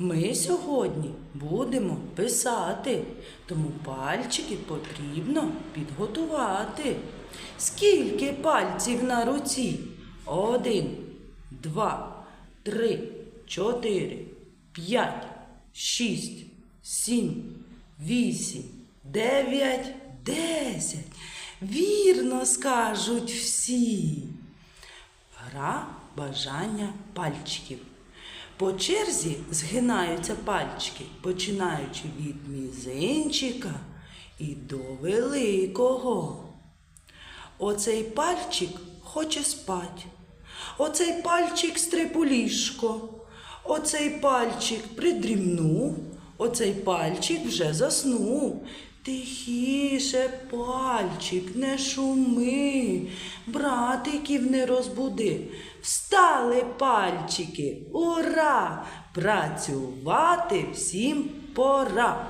Ми сьогодні будемо писати, тому пальчики потрібно підготувати. Скільки пальців на руці? Один, два, три, чотири, п'ять, шість, сім, вісім, дев'ять, десять. Вірно скажуть всі. Гра бажання пальчиків. По черзі згинаються пальчики, починаючи від мізинчика і до великого. Оцей пальчик хоче спать. Оцей пальчик стриб. Оцей пальчик придрімнув. Оцей пальчик вже заснув. Тихіше, пальчик, не шуми, братиків не розбуди. Встали пальчики, ура! Працювати всім пора.